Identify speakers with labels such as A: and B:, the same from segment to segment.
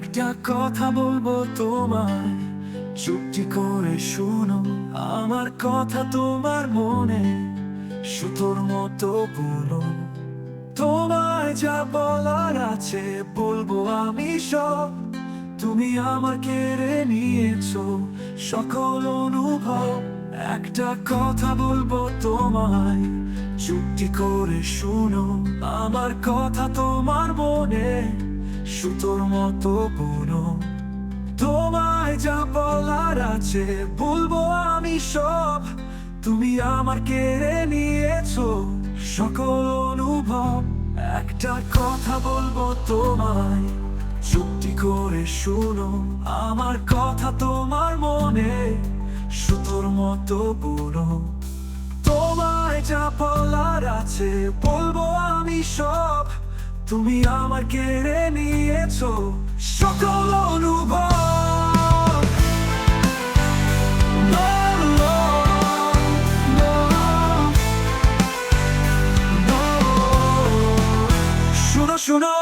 A: একটা কথা বলব তোমায়। চুপটি করে শুনো, আমার কথা তোমার মনে। সুতোর মতো বলো, তোমায় যা বলার আছে বলব আমি সব। তুমি আমার কেড়ে নিয়েছো সকল অনুভব। একটা কথা বলব তোমায়, চুপটি করে শুনো, আমার কথা তোমার সুতোর মতো বুনো তোমায় যা বলার আছে, বলব আমি সব। তুমি আমার কেড়ে নিয়েছো সকল অনুভব। একটা কথা বলব তোমায় চুপটি করে শুনো। আমার কথা তোমার মনে সুতোর মতো বুনো তোমায় যা বলার আছে, বলব আমি সব। তুমি আমাকে কেড়ে নিয়েছো সকল অনুভব. শুনো শুনো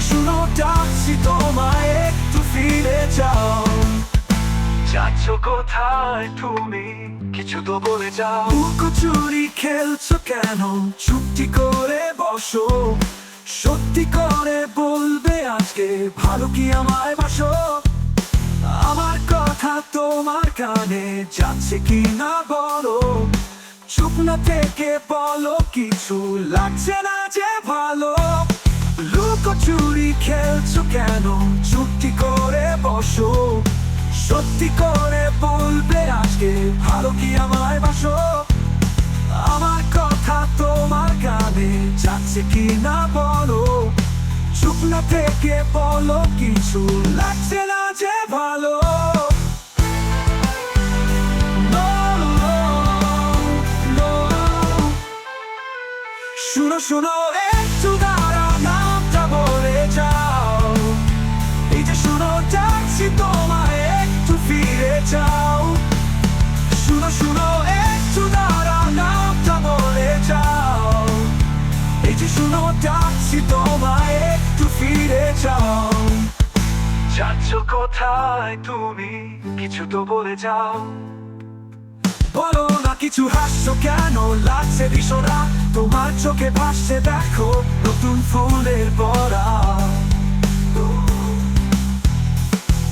A: শুনো ডাকছি তোমায় একটু ফিরে যাও যাচ্ছ কোথায় তুমি কিছু তো বলে যাও চুরি খেলছো কেন চুক্তি করে বসো সত্যি করে বলবে আজকে ভালো কি আমায় বাসো আমার কথা তোমার কানে যাচ্ছে কি না বলো চুপ না থেকে বলো, কিছু লাগছে না যে ভালো। লুকোচুরি খেলছো কেন? চুক্তি করে বসো। সত্যি করে বলবে আজকে ভালো কি আমায় বাসো? আমার কথা তোমার কানে যাচ্ছে কি না বলো? চুপ থেকে বলো কিছু, লাগছে না যে ভালো. শুনো শুনো যাও যাচ্ছ কোথায় তুমি? কিছু তো বলে যাও। বলো না কিছু হাসছো কেন? লাগছে ভীষণ। তোমার চোখে ভাসছে, দেখো নতুন ফুলের বরা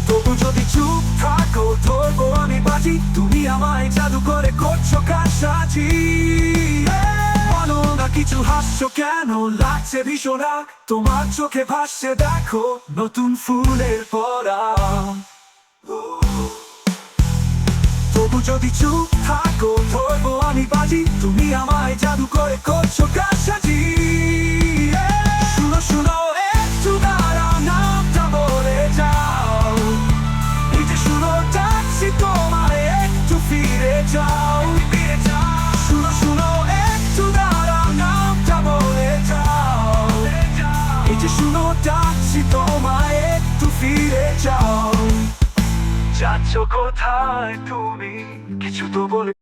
A: তবু যদি চুপ থাকো, ধরবো আমি বাজি। তুমি আমায় জাদু করে করছ কাছাছি বলো কিছু হাস্য কেন? লাগছে ভীষণ রাগ। তোমার চোখে ভাসছে, দেখো, নতুন ফুলের পরা। তবু যদি চুপ থাকো, ধরবো আমি বাজি। তুমি আমায় জাদু করে করছ যাচ্ছ কোথায় তুমি? কিছু তো বলে